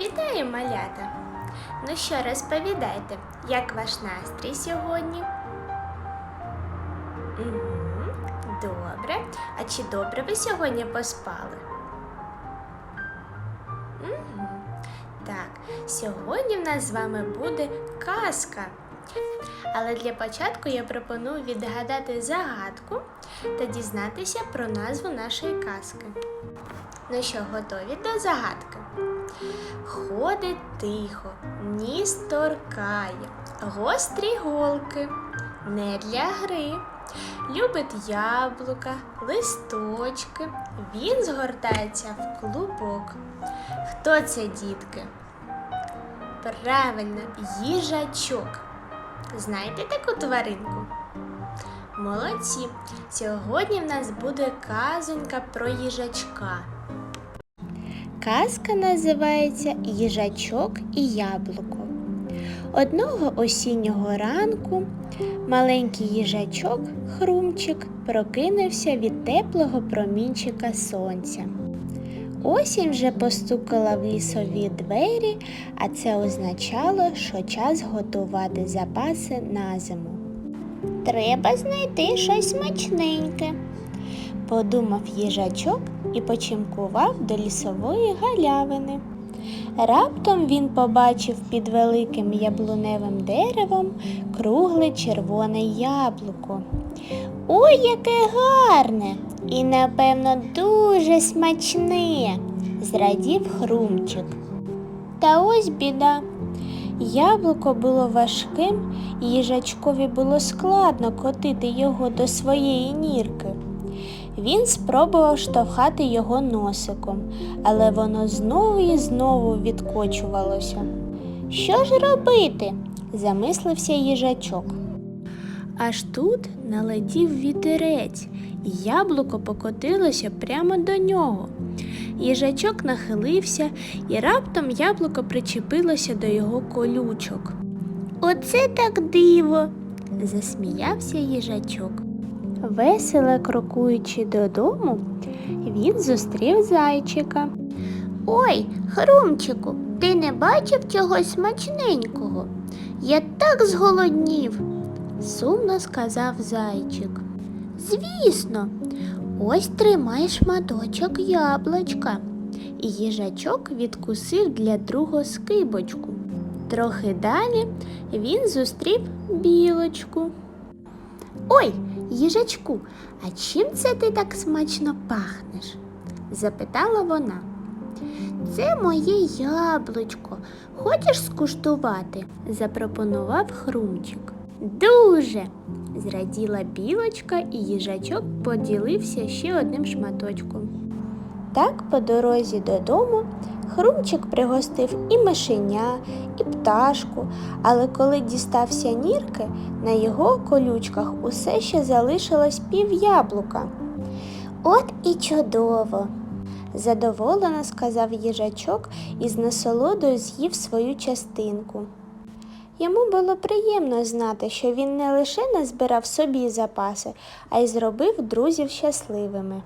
Вітаю, малята! Ну що, розповідайте, як ваш настрій сьогодні? Добре. А чи добре ви сьогодні поспали? Так, сьогодні в нас з вами буде казка. Але для початку я пропоную відгадати загадку та дізнатися про назву нашої казки. Ну що, готові до загадки? Ходить тихо, ніс торкає, гострі голки, не для гри. Любить яблука, листочки, він згортається в клубок. Хто це, дітки? Правильно, їжачок. Знаєте таку тваринку? Молодці! Сьогодні в нас буде казонька про їжачка. Казка називається Їжачок і яблуко. Одного осіннього ранку маленький їжачок Хрумчик прокинувся від теплого промінчика сонця. Осінь вже постукала в лісові двері, а це означало, що час готувати запаси на зиму. Треба знайти щось смачненьке, подумав їжачок і почимкував до лісової галявини. Раптом він побачив під великим яблуневим деревом кругле червоне яблуко. Ой, яке гарне! І, напевно, дуже смачне, зрадів хрумчик. Та ось біда. Яблуко було важким, їжачкові було складно котити його до своєї нірки. Він спробував штовхати його носиком, але воно знову і знову відкочувалося. Що ж робити? замислився їжачок. Аж тут налетів вітерець, яблуко покотилося прямо до нього. Їжачок нахилився, і раптом яблуко причепилося до його колючок. Оце так диво, засміявся їжачок. Весело крокуючи додому, він зустрів зайчика. Ой, Хрумчику, ти не бачив чогось смачненького? Я так зголоднів, сумно сказав зайчик. Звісно, ось тримай шматочок яблучка. І їжачок відкусив для другого скибочку. Трохи далі він зустрів білочку. Ой, їжачку, а чим це ти так смачно пахнеш? запитала вона. Це моє яблучко. Хочеш скуштувати? запропонував хрумчик. Дуже. зраділа білочка, і їжачок поділився ще одним шматочком. Так, по дорозі додому, хрумчик пригостив і мишеня, і пташку, але коли дістався нірки, на його колючках усе ще залишилось пів яблука. От і чудово, задоволено сказав їжачок і з насолодою з'їв свою частинку. Йому було приємно знати, що він не лише назбирав собі запаси, а й зробив друзів щасливими.